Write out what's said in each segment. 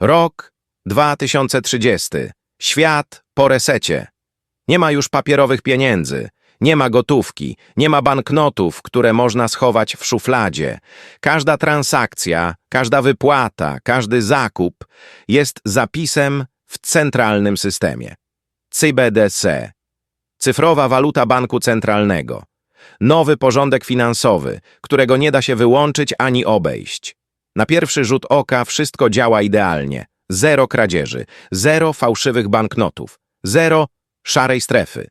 Rok 2030. Świat po resecie. Nie ma już papierowych pieniędzy, nie ma gotówki, nie ma banknotów, które można schować w szufladzie. Każda transakcja, każda wypłata, każdy zakup jest zapisem w centralnym systemie. CBDC. Cyfrowa waluta banku centralnego. Nowy porządek finansowy, którego nie da się wyłączyć ani obejść. Na pierwszy rzut oka wszystko działa idealnie. Zero kradzieży, zero fałszywych banknotów, zero szarej strefy.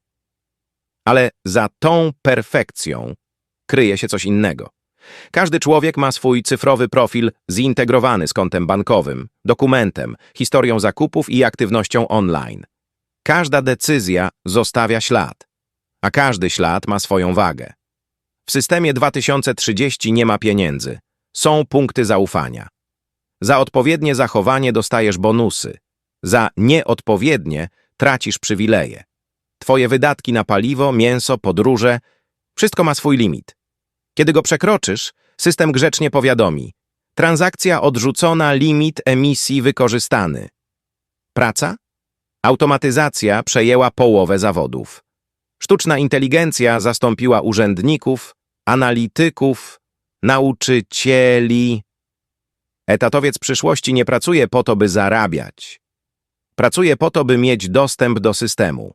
Ale za tą perfekcją kryje się coś innego. Każdy człowiek ma swój cyfrowy profil zintegrowany z kontem bankowym, dokumentem, historią zakupów i aktywnością online. Każda decyzja zostawia ślad, a każdy ślad ma swoją wagę. W systemie 2030 nie ma pieniędzy. Są punkty zaufania. Za odpowiednie zachowanie dostajesz bonusy. Za nieodpowiednie tracisz przywileje. Twoje wydatki na paliwo, mięso, podróże wszystko ma swój limit. Kiedy go przekroczysz, system grzecznie powiadomi. Transakcja odrzucona, limit emisji wykorzystany. Praca? Automatyzacja przejęła połowę zawodów. Sztuczna inteligencja zastąpiła urzędników, analityków, nauczycieli. Etatowiec przyszłości nie pracuje po to, by zarabiać. Pracuje po to, by mieć dostęp do systemu.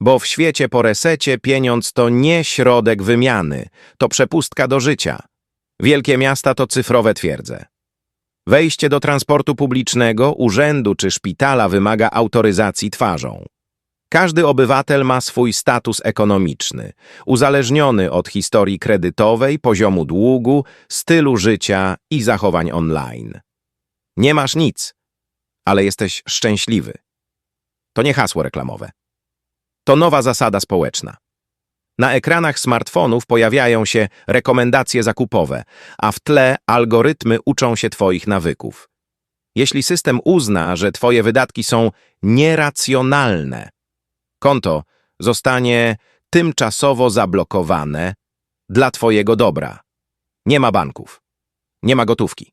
Bo w świecie po resecie pieniądz to nie środek wymiany, to przepustka do życia. Wielkie miasta to cyfrowe twierdze. Wejście do transportu publicznego, urzędu czy szpitala wymaga autoryzacji twarzą. Każdy obywatel ma swój status ekonomiczny, uzależniony od historii kredytowej, poziomu długu, stylu życia i zachowań online. Nie masz nic, ale jesteś szczęśliwy. To nie hasło reklamowe. To nowa zasada społeczna. Na ekranach smartfonów pojawiają się rekomendacje zakupowe, a w tle algorytmy uczą się Twoich nawyków. Jeśli system uzna, że Twoje wydatki są nieracjonalne, konto zostanie tymczasowo zablokowane dla Twojego dobra. Nie ma banków, nie ma gotówki,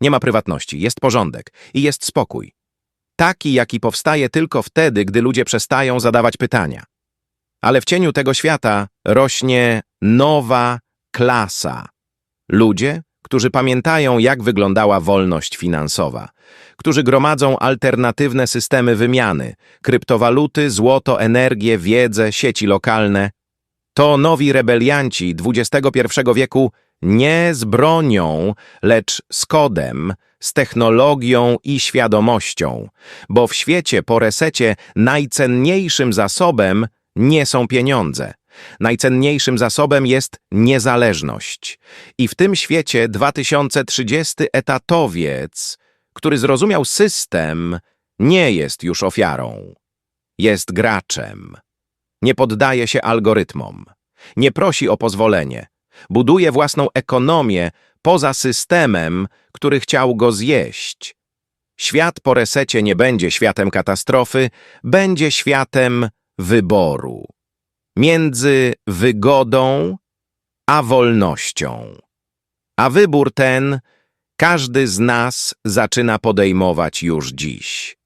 nie ma prywatności, jest porządek i jest spokój. Taki, jaki powstaje tylko wtedy, gdy ludzie przestają zadawać pytania. Ale w cieniu tego świata rośnie nowa klasa. Ludzie, którzy pamiętają, jak wyglądała wolność finansowa, którzy gromadzą alternatywne systemy wymiany, kryptowaluty, złoto, energię, wiedzę, sieci lokalne. To nowi rebelianci XXI wieku nie z bronią, lecz z kodem, z technologią i świadomością, bo w świecie po resecie najcenniejszym zasobem nie są pieniądze. Najcenniejszym zasobem jest niezależność. I w tym świecie 2030 etatowiec, który zrozumiał system, nie jest już ofiarą. Jest graczem. Nie poddaje się algorytmom. Nie prosi o pozwolenie. Buduje własną ekonomię poza systemem, który chciał go zjeść. Świat po resecie nie będzie światem katastrofy, będzie światem wyboru. Między wygodą a wolnością. A wybór ten każdy z nas zaczyna podejmować już dziś.